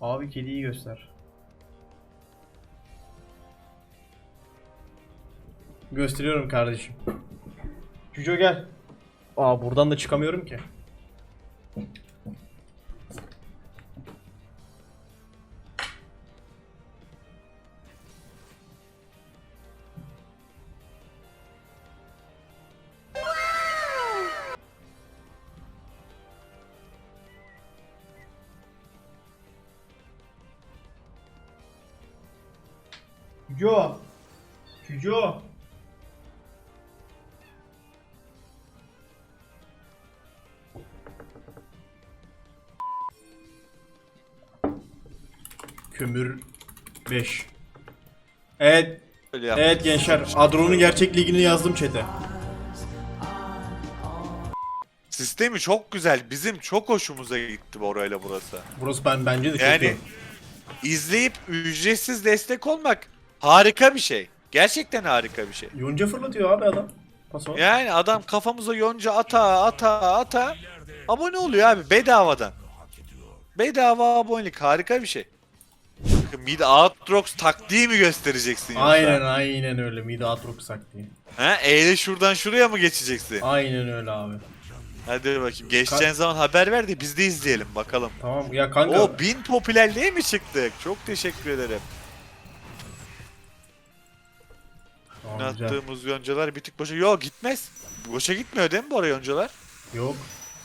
Abi kediyi göster. Gösteriyorum kardeşim. Cüco gel. Aa buradan da çıkamıyorum ki. Cüco. Cüco. Kömür 5. Evet, Öyle evet gençler. Adron'un gerçek ligini yazdım chat'e. Sistemi çok güzel. Bizim çok hoşumuza gitti orayla burası. Burası ben bence de çok Yani iyi. izleyip ücretsiz destek olmak harika bir şey. Gerçekten harika bir şey. Yonca fırlatıyor abi adam. Paso. Yani adam kafamıza yonca ata ata ata abone oluyor abi bedavadan. Bedava abonelik harika bir şey. Mid Aatrox taktiği mi göstereceksin yoksa? Aynen aynen öyle. Mide Atrox taktiği. Ha, eyle şuradan şuraya mı geçeceksin? Aynen öyle abi. Hadi bakayım. Geçeceğin zaman haber ver de biz de izleyelim bakalım. Tamam ya kanka. O bin popülerliğe mi çıktık? Çok teşekkür ederim. Güzel. Attığımız yoncalar bir tık boşa. Yok gitmez. Boşa gitmiyor değil mi bu ara yoncalar? Yok.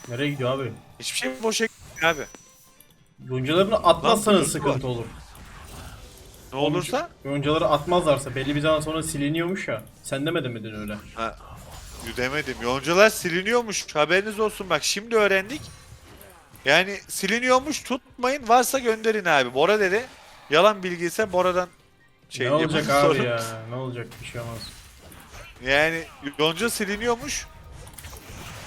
Nereye gidiyor abi? Hiçbir şey boşa gitmiyor abi. Yoncalarını atmazsanız Lan, sıkıntı olur. Ne olursa Yoncaları atmazlarsa belli bir zaman sonra siliniyormuş ya. Sen demedin miydin öyle? Ha, demedim. Yoncalar siliniyormuş. Haberiniz olsun bak şimdi öğrendik. Yani siliniyormuş tutmayın varsa gönderin abi. Bora dedi. Yalan bilgi ise Bora'dan şey ne olacak abi sorun. ya? Ne olacak bir şey olmaz. Yani yonca siliniyormuş.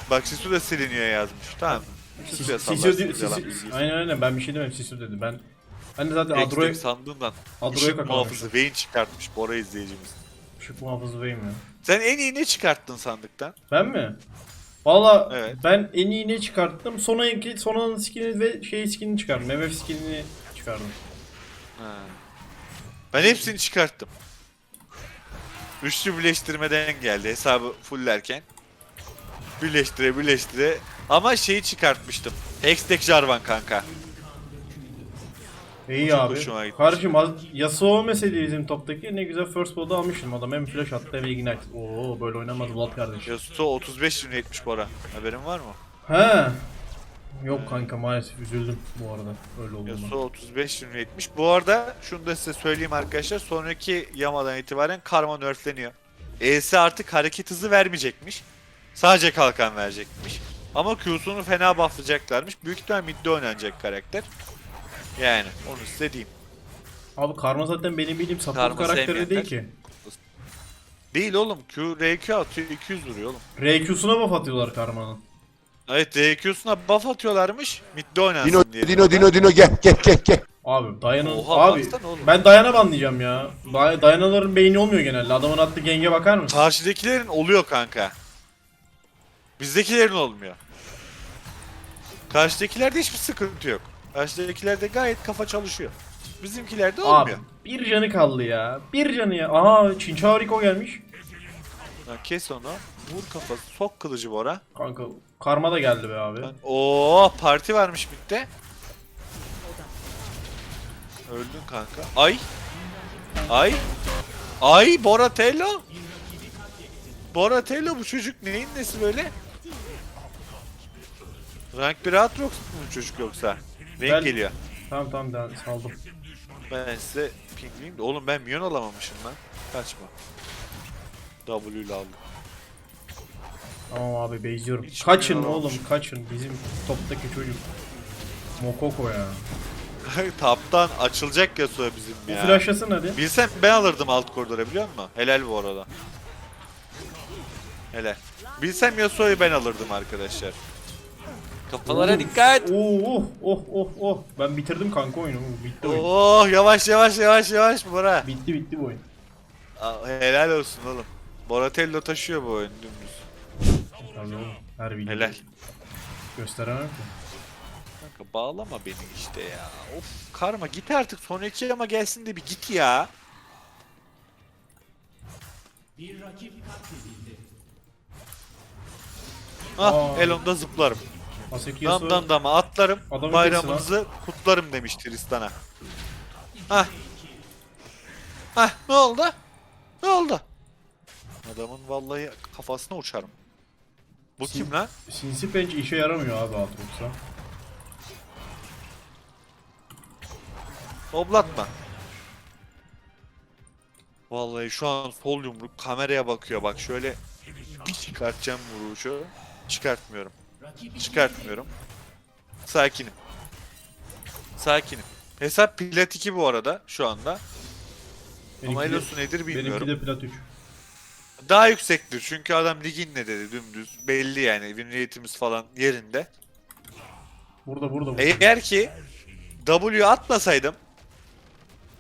Bak Sisu da siliniyor yazmış. Tamam. Sisu'ya Sisu- bilgisi. Aynen aynen ben bir şey demem Sisu dedi. Ben ben de zaten Adro'ya sandığından. Adro'ya muhafızı Vayne çıkartmış Bora izleyicimiz. Işık muhafızıyım ya. Sen en iyi ne çıkarttın sandıktan? Ben mi? Valla Evet. ben en iyi ne çıkarttım? Sona'nın skinini ve şey skinini çıkardım. MF skinini çıkardım. Ha. Ben hepsini çıkarttım. Üçlü birleştirmeden geldi hesabı fullerken. Birleştire birleştire. Ama şeyi çıkartmıştım. Hextech Jarvan kanka. İyi Çok abi. gitmiş. Kardeşim az- Yasuo olmasaydı bizim toptaki ne güzel first blood'u almıştım. Adam hem flash attı hem ignite. Oo böyle oynamaz Vlad kardeş. Yasuo 35 ünlü etmiş Bora. Haberin var mı? He. Yok kanka maalesef üzüldüm bu arada öyle olduğuna. Yasuo 35 ünlü etmiş. Bu arada şunu da size söyleyeyim arkadaşlar. Sonraki Yama'dan itibaren Karma nerfleniyor. E'si artık hareket hızı vermeyecekmiş. Sadece kalkan verecekmiş. Ama Q'sunu fena bufflayacaklarmış. Büyük ihtimal midde oynanacak karakter. Yani onu size diyeyim. Abi Karma zaten benim bildiğim support Karma karakteri sevmeyenler. değil ki. Değil oğlum. Q, RQ atıyor 200 vuruyor oğlum. RQ'suna buff atıyorlar Karma'nın. Evet RQ'suna buff atıyorlarmış. Midde oynansın Dino, diye. Dino, Dino, Dino gel, gel, gel, gel. Abi dayanın Oha, abi baksana oğlum. ben dayanamam diyeceğim ya. Day dayanaların beyni olmuyor genelde. Adamın attığı genge bakar mısın? Karşıdakilerin oluyor kanka. Bizdekilerin olmuyor. Karşıdakilerde hiçbir sıkıntı yok. Karşıdakilerde gayet kafa çalışıyor. Bizimkilerde Abi olmuyor. bir canı kaldı ya. Bir canı ya. Aha Chinchauriko gelmiş. Lan kes onu. Vur kafası. Sok kılıcı Bora. Kanka Karma da geldi be abi. Oo parti varmış bitti. Öldün kanka. Ay. Ay. Ay Boratello. Boratello bu çocuk neyin nesi böyle? Rank 1 Atrox mu bu çocuk yoksa? Renk Ben- geliyor. Tamam tamam ben saldım. Ben size pingleyeyim de oğlum ben minyon alamamışım lan. Kaçma. W ile aldım. Tamam abi beyziyorum. Hiç Kaçın oğlum kaçın. Bizim toptaki çocuk. Mokoko ya. Taptan açılacak Yasuo bizim Bu ya. flashlasın hadi. Bilsem ben alırdım alt koridora biliyor musun? Helal bu arada. Helal. Bilsem Yasuo'yu ben alırdım arkadaşlar. Kafalara dikkat. Oh oh oh oh oh. Ben bitirdim kanka oyunu. Bitti oyun. Oh yavaş yavaş yavaş yavaş Bora. Bitti bitti bu oyun. Aa, helal olsun oğlum. Boratello taşıyor bu oyun dümdüz. Tabii oğlum. Her video. Helal. Gösteremem ki. kanka. Bağlama beni işte ya. Of karma git artık sonraki ama gelsin de bir git ya. Ah Aa. Elon'da zıplarım. Aseki Damdan dama atlarım. Adamın bayramınızı kutlarım demiş Tristan'a. Hah. Hah ne oldu? Ne oldu? Adamın vallahi kafasına uçarım. Bu kim lan? Sinsi penç işe yaramıyor abi Aatrox'a. Oblatma. Vallahi şu an sol yumruk kameraya bakıyor bak şöyle bir çıkartacağım vuruşu. Çıkartmıyorum. Çıkartmıyorum. Sakinim. Sakinim. Hesap plat 2 bu arada şu anda. Ama Elosu nedir bilmiyorum. Benimki de plat 3. Daha yüksektir çünkü adam ligin ne dedi dümdüz. Belli yani win rate'imiz falan yerinde. Burada burada. burada. Eğer ki W atmasaydım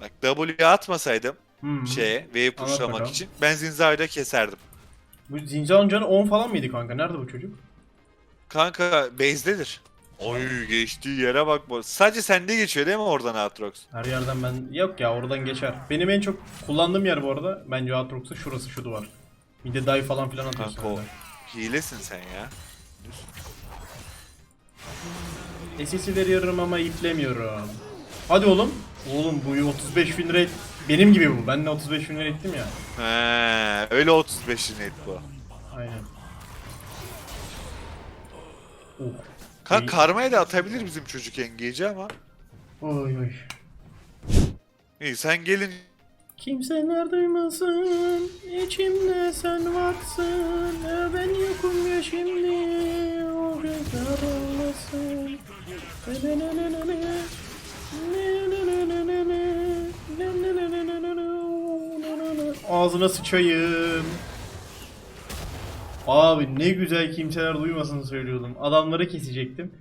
Bak W atmasaydım Hmm. şeye Anlat pushlamak için ben Zinza'yı keserdim. Bu Zinza'nın canı 10 falan mıydı kanka? Nerede bu çocuk? Kanka base'dedir. Oy geçtiği yere bak. Sadece sende geçiyor değil mi oradan Aatrox? Her yerden ben... Yok ya oradan geçer. Benim en çok kullandığım yer bu arada. Bence Aatrox'ta şurası şu duvar. Bir de dive falan filan atıyorsun. Kanka o. Hilesin sen ya. SS'i veriyorum ama iplemiyorum. Hadi oğlum. Oğlum bu 35 win rate benim gibi bu. Ben de 35 win rate ettim ya. He, öyle 35 net bu. Aynen. Oh. Kanka İyi. karmaya da atabilir bizim çocuk engage'i ama. Oy oy. İyi sen gelin Kimseler duymasın, içimde sen varsın, Ya ben yokum ya şimdi, o gözler olmasın. Ağzına sıçayım. Abi ne güzel kimseler duymasın söylüyordum. Adamları kesecektim.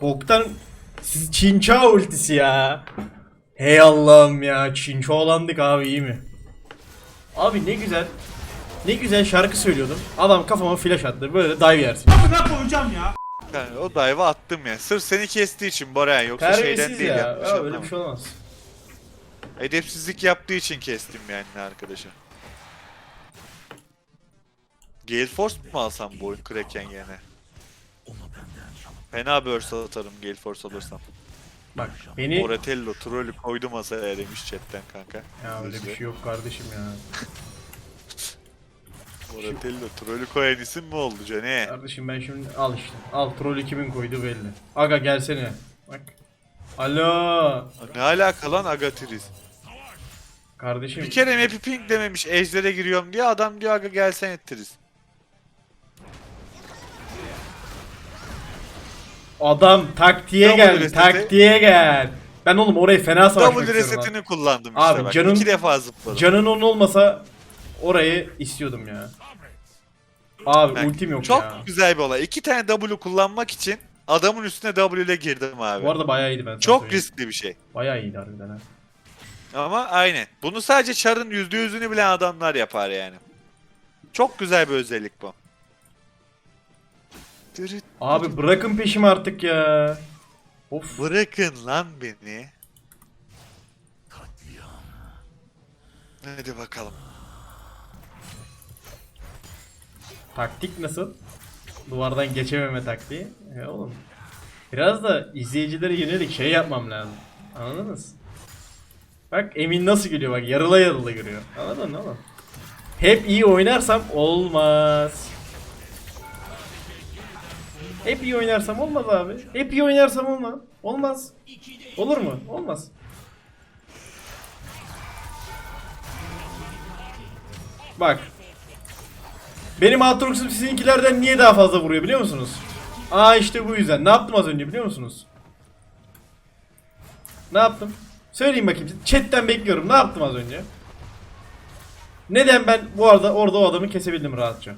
Boktan siz Çinça ultisi ya. Hey Allah'ım ya Çinço olandık abi iyi mi? Abi ne güzel ne güzel şarkı söylüyordum. Adam kafama flash attı. Böyle dive yersin. Yani o dive'ı attım ya. Sırf seni kestiği için Boran yoksa şeyden Terbiyesiz değil ya. yapmış. ya öyle bir şey olmaz. Edepsizlik yaptığı için kestim yani arkadaşı. Gale Force mu alsam bu oyun Kraken yerine? Fena burst atarım Gale Force alırsam. Bak beni... Oratello trolü koydu masaya demiş chatten kanka. Ya öyle bir şey yok kardeşim ya. Oratello trolü koyan isim mi oldu Cane? Kardeşim ben şimdi al işte. Al troll kimin koydu belli. Aga gelsene. Bak. Alo. Ne alaka lan Agatiriz? Kardeşim. Bir kere map'i ping dememiş ejder'e giriyorum diye adam diyor aga gelsen ettiriz. Adam taktiğe Double gel. reset'i- Taktiğe gel. Ben oğlum orayı fena savaşmak Double istiyorum resetini kullandım Abi işte bak. canın- İki defa zıpladım. Canın onun olmasa orayı istiyordum ya. Abi Bak, ultim yok Çok ya. güzel bir olay. İki tane W kullanmak için adamın üstüne W ile girdim abi. Bu arada bayağı iyiydi ben sana Çok söyleyeyim. riskli bir şey. Bayağı iyiydi harbiden ha. Ama aynen. Bunu sadece Char'ın %100'ünü bilen adamlar yapar yani. Çok güzel bir özellik bu. Dırıt. Abi bırakın peşimi artık ya. Of. Bırakın lan beni. Hadi bakalım. Taktik nasıl? Duvardan geçememe taktiği. E oğlum. Biraz da izleyicilere yönelik şey yapmam lazım. Anladınız? Bak Emin nasıl gülüyor bak yarıla yarıla gülüyor. Anladın mı oğlum? Hep iyi oynarsam olmaz. Hep iyi oynarsam olmaz abi. Hep iyi oynarsam olmaz. Olmaz. Olur mu? Olmaz. Bak. Benim Aatrox'um sizinkilerden niye daha fazla vuruyor biliyor musunuz? Aa işte bu yüzden. Ne yaptım az önce biliyor musunuz? Ne yaptım? Söyleyin bakayım. Chat'ten bekliyorum. Ne yaptım az önce? Neden ben bu arada orada o adamı kesebildim rahatça?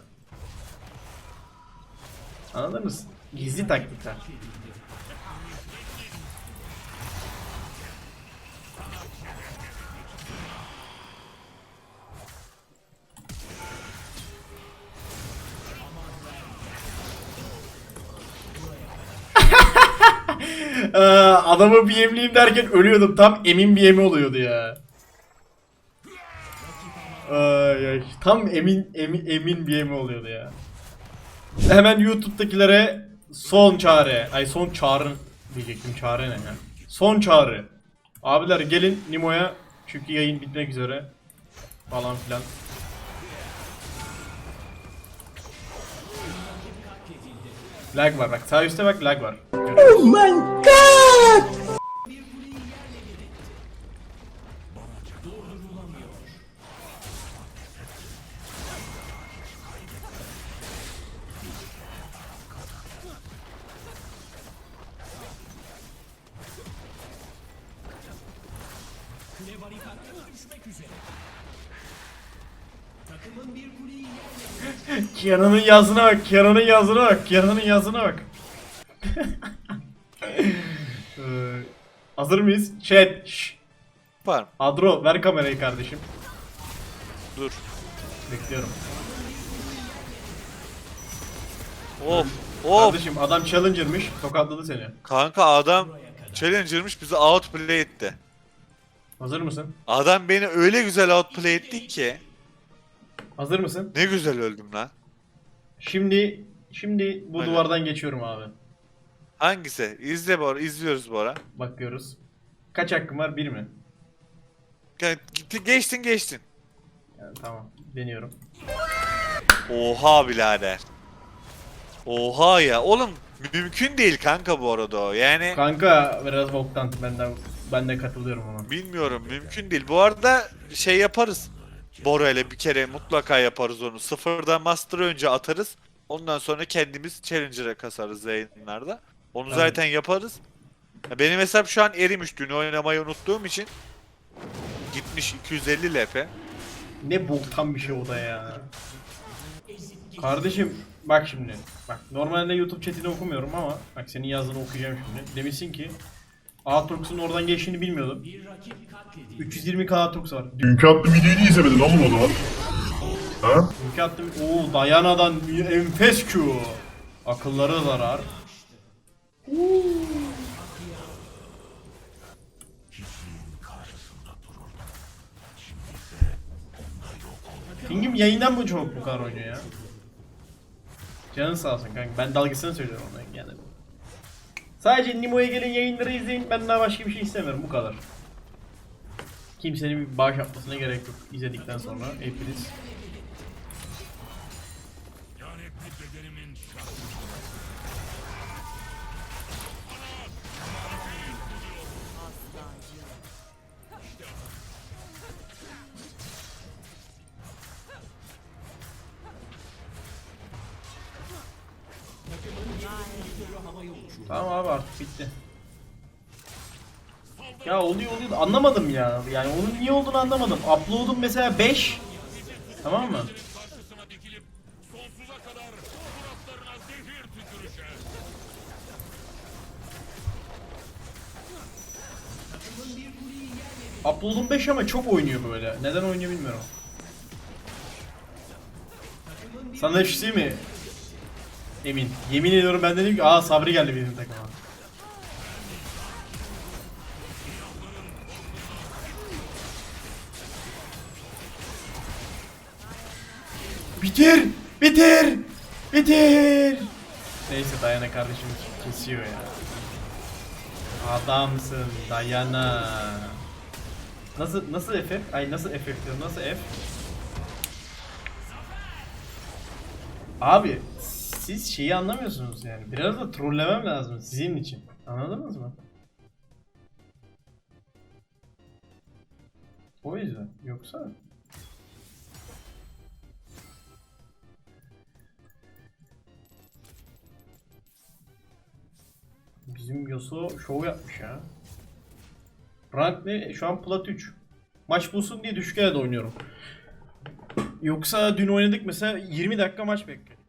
Anladınız? Gizli taktikler. Ee, adamı BM'liyim derken ölüyordum. Tam emin BM oluyordu ya. Ay, ay. Tam emin emin emin BM oluyordu ya. Hemen YouTube'dakilere son çare. Ay son çağrı diyecektim. Çare ne ya? Son çağrı. Abiler gelin Nimo'ya. Çünkü yayın bitmek üzere. Falan filan. Lag var bak. Sağ üstte bak lag var. Kiana'nın yazına bak, Kiana'nın yazına bak, Kiana'nın yazına bak. Ee, Hazır mıyız? Chat. şş. Var? Adro ver kamerayı kardeşim. Dur. Bekliyorum. Of. Of. Kardeşim adam challenger'mış. Tokatladı seni. Kanka adam challenger'mış bizi outplay etti. Hazır mısın? Adam beni öyle güzel outplay etti ki Hazır mısın? ne güzel öldüm lan. Şimdi şimdi bu Hadi. duvardan geçiyorum abi. Hangisi? İzle Bora, izliyoruz Bora. Bakıyoruz. Kaç hakkım var? Bir mi? Ge- gitti- Geçtin geçtin. Yani, tamam. Deniyorum. Oha birader. Oha ya. Oğlum mümkün değil kanka bu arada o. Yani Kanka biraz boktan. Ben de ben de katılıyorum ona. bilmiyorum mümkün değil. Bu arada şey yaparız. Bora ile bir kere mutlaka yaparız onu. Sıfırdan master önce atarız. Ondan sonra kendimiz challenger'a kasarız yayınlarda. Onu Tabii. zaten yaparız. Ya Benim hesap şu an erimiş. Dün oynamayı unuttuğum için. Gitmiş 250 LP. Ne boktan bir şey o da ya. Kardeşim bak şimdi. Bak normalde YouTube chatini okumuyorum ama bak senin yazdığını okuyacağım şimdi. Demişsin ki Aatrox'un oradan geçtiğini bilmiyordum. 320k Aatrox var. Dünkü attığım videoyu niye izlemedin oğlum o zaman? Ha? Dünkü attım. Oo Dayana'dan enfes Q. Akıllara zarar. Pingim yayından mı çok bu kadar oynuyor ya? Canın sağ olsun kanka. Ben dalgasını söylüyorum ona yani. Sadece Nimo'ya gelin yayınları izleyin. Ben daha başka bir şey istemiyorum. Bu kadar. Kimsenin bir bağış yapmasına gerek yok. izledikten sonra hepiniz. Tamam abi artık bitti. Ya oluyor oluyor anlamadım ya. Yani onun niye olduğunu anlamadım. Upload'um mesela 5. Tamam mı? Upload'um 5 ama çok oynuyor böyle. Neden oynuyor bilmiyorum. Sana bir şey mi? Emin. Yemin ediyorum ben dedim ki aa Sabri geldi bizim takıma. Bitir! Bitir! Bitir! Neyse Dayana kardeşim kesiyor ya. Adamsın Dayana. Nasıl nasıl F? Ay nasıl F diyorum nasıl F? Abi siz şeyi anlamıyorsunuz yani. Biraz da trollemem lazım sizin için. Anladınız mı? O yüzden. Yoksa Bizim Yosu şov yapmış ya. Rank ne? Şu an plat 3. Maç bulsun diye düşük oynuyorum. Yoksa dün oynadık mesela 20 dakika maç bekledik.